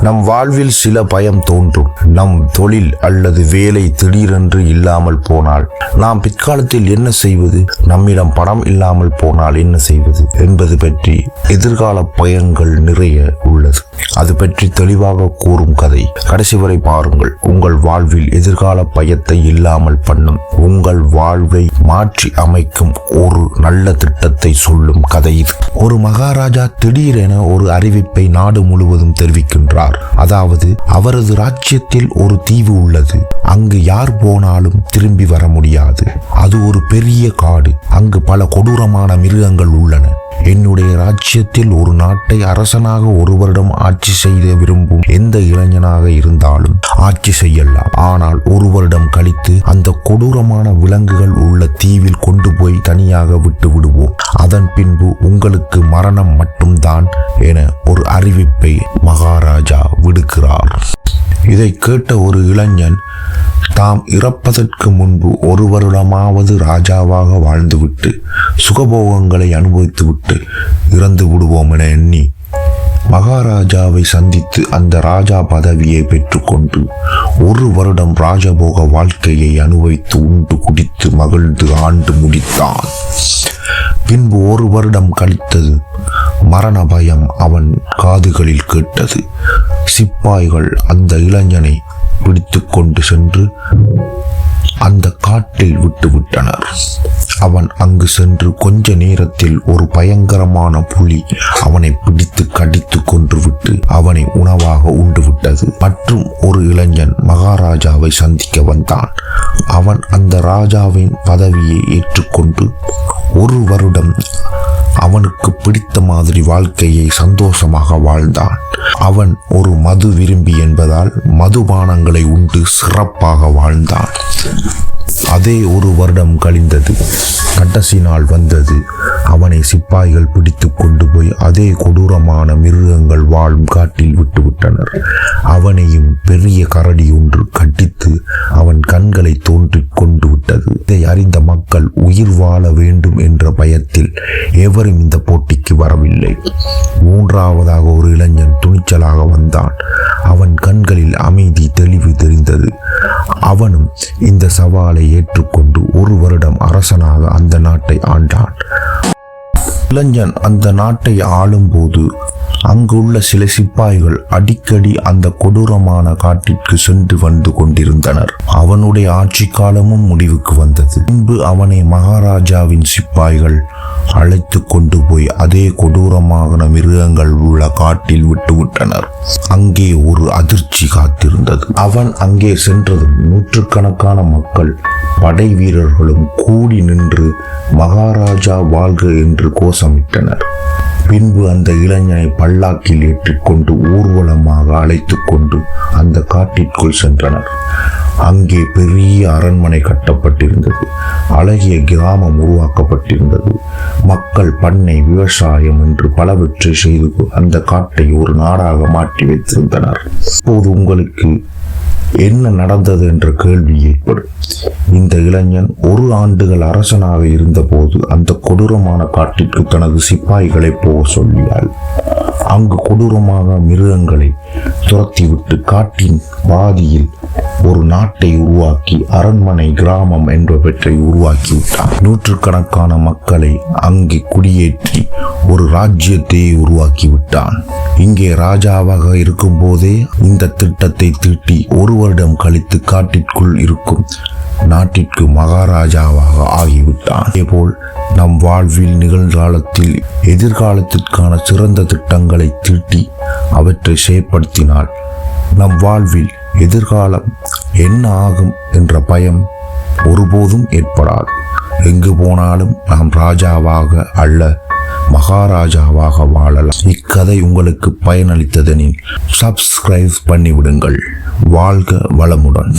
நம் வாழ்வில் சில பயம் தோன்றும். நம் தொழில் அல்லது வேலை திடீரென்று இல்லாமல் போனால் நாம் பிற்காலத்தில் என்ன செய்வது? நம்மிடம் பணம் இல்லாமல் போனால் என்ன செய்வது? என்பது பற்றி எதிர்கால பயங்கள் நிறைய உள்ளது. அது பற்றி தெளிவாக கூறும் கதை. கடைசி வரை பாருங்கள். உங்கள் வாழ்வில் எதிர்கால பயத்தை இல்லாமல் பண்ணும். உங்கள் வாழ்வை மாற்றி அமைக்கும் ஒரு நல்ல திட்டத்தை சொல்லும் கதை இது. ஒரு மகாராஜா திடீரென ஒரு அறிவிப்பை நாடு முழுவதும் தெரிவிக்கின்றார். அதாவது அவரது ராஜ்யத்தில் ஒரு தீவு உள்ளது. அங்கு யார் போனாலும் திரும்பி வர முடியாது. அது ஒரு பெரிய காடு. அங்கு பல கொடூரமான மிருகங்கள் உள்ளன. என்னுடைய ராஜ்யத்தில் ஒரு நாட்டை அரசனாக ஒருவரிடம் ஆட்சி செய்ய விரும்பும் எந்த இளைஞனாக இருந்தாலும் ஆட்சி செய்யலாம். ஆனால் ஒரு வருடம் கழித்து அந்த கொடூரமான விலங்குகள் உள்ள தீவில் கொண்டு போய் தனியாக விட்டு விடுவோம். அதன் பின்பு உங்களுக்கு மரணம் மட்டும்தான் என ஒரு அறிவிப்பை மகாராஜா விடுக்கிறார். இதை கேட்ட ஒரு இளைஞன் தாம் இறப்பதற்கு முன்பு ஒரு வருடமாவது ராஜாவாக வாழ்ந்துவிட்டு சுகபோகங்களை அனுபவித்துவிட்டு இறந்து விடுவோம் என எண்ணி மகாராஜாவை சந்தித்து அந்த ராஜா பதவியை பெற்றுக்கொண்டு ஒரு வருடம் ராஜபோக வாழ்க்கையை அனுபவித்து உண்டு குடித்து மகிழ்ந்து ஆண்டு முடித்தான். பின்பு ஒரு வருடம் கழித்தது. மரண பயம் அவன் காதுகளில் கேட்டது. சிப்பாய்கள் அந்த இளைஞனை பிடித்து கொண்டு சென்று காட்டில் விட்டுவிட்டனர் அவன் அங்கு சென்று கொஞ்ச நேரத்தில் ஒரு பயங்கரமான புலி அவனை பிடித்து கடித்து கொன்றுவிட்டு அவனை உணவாக உண்டுவிட்டது மற்றும் ஒரு இளைஞன் மகாராஜாவை சந்திக்க வந்தான். அவன் அந்த ராஜாவின் பதவியை ஏற்றுக்கொண்டு ஒரு வருடம் அவனுக்கு பிடித்த மாதிரி வாழ்க்கையை சந்தோஷமாக வாழ்ந்தான். அவன் ஒரு மது விரும்பி என்பதால் மதுபானங்களை உண்டு சிறப்பாக வாழ்ந்தான். அதே ஒரு வருடம் கழிந்தது. கடைசி நாள் வந்தது. அவனை சிப்பாய்கள் பிடித்து கொண்டு போய் அதே கொடூரமான மிருகங்கள் வாழும் காட்டில் விட்டுவிட்டனர் அவனையும் பெரிய கரடி ஒன்று கட்டித்து அவன் கண்களை தோன்றி கொண்டு விட்டது. இதை அறிந்த மக்கள் உயிர் வாழ வேண்டும் என்ற பயத்தில் எவரும் இந்த போட்டிக்கு வரவில்லை. மூன்றாவதாக ஒரு இளைஞன் துணிச்சலாக வந்தான். அவன் கண்களில் அமைதி தெளிவு தெரிந்தது. அவனும் இந்த சவாலை ஏற்றுக்கொண்டு ஒரு வருடம் அரசனாக அந்த நாட்டை ஆண்டான். இளைஞன் அந்த நாட்டை ஆளும்போது அங்குள்ள சில சிப்பாய்கள் அடிக்கடி அந்த கொடூரமான காட்டிற்கு சென்று வந்து கொண்டிருந்தனர். அவனுடைய ஆட்சி காலமும் முடிவுக்கு வந்தது. பின்பு அவனை மகாராஜாவின் சிப்பாய்கள் அழைத்து கொண்டு போய் அதே கொடூரமான மிருகங்கள் உள்ள காட்டில் விட்டுவிட்டனர் அங்கே ஒரு அதிர்ச்சி காத்திருந்தது. அவன் அங்கே சென்றதும் நூற்றுக்கணக்கான மக்கள் படை வீரர்களும் கூடி நின்று மகாராஜா வாழ்க என்று கோஷமிட்டனர். பின்பு அந்த இளைஞனை பல்லாக்கில் ஏற்றிக்கொண்டு ஊர்வலமாக அழைத்து கொண்டு அந்த காட்டிற்குள் சென்றனர். அங்கே பெரிய அரண்மனை கட்டப்பட்டிருந்தது. அழகிய கிராமம் உருவாக்கப்பட்டிருந்தது. மக்கள் பண்ணை விவசாயம் என்று பலவற்றை செய்து அந்த காட்டை ஒரு நாடாக மாற்றி வைத்திருந்தனர். இப்போது உங்களுக்கு என்ன நடந்தது என்ற கேள்வி ஏற்படும். இந்த இளைஞன் ஒரு ஆண்டுகள் அரசனாக இருந்தபோது அந்த கொடூரமான காட்டிற்கு தனது சிப்பாய்களை போக சொல்லியாள் அங்கு கொடூரமாக மிருகங்களை துரத்திவிட்டு காட்டின் பாதியில் ஒரு நாட்டை உருவாக்கி அரண்மனை கிராமம் என்பவற்றை உருவாக்கி விட்டான் நூற்றுக்கணக்கான மக்களை அங்கே குடியேற்றி ஒரு ராஜ்யத்தையே உருவாக்கி விட்டான் இங்கே ராஜாவாக இருக்கும்போதே இந்த திட்டத்தை தீட்டி ஒரு வருடம் கழித்து காட்டிற்குள் இருக்கும் நாட்டிற்கு மகாராஜாவாக ஆகிவிட்டான். அதேபோல் நம் வாழ்வில் நிகழ்காலத்தில் எதிர்காலத்திற்கான சிறந்த திட்டங்களை தீட்டி அவற்றை செயற்படுத்தினால் நம் வாழ்வில் எதிர்காலம் என்ன ஆகும் என்ற பயம் ஒருபோதும் ஏற்படாது. எங்கு போனாலும் நாம் ராஜாவாக அல்ல மகாராஜாவாக வாழலாம். இக்கதை உங்களுக்கு பயனளித்ததெனில் சப்ஸ்கிரைப் பண்ணிவிடுங்கள். வாழ்க வளமுடன்.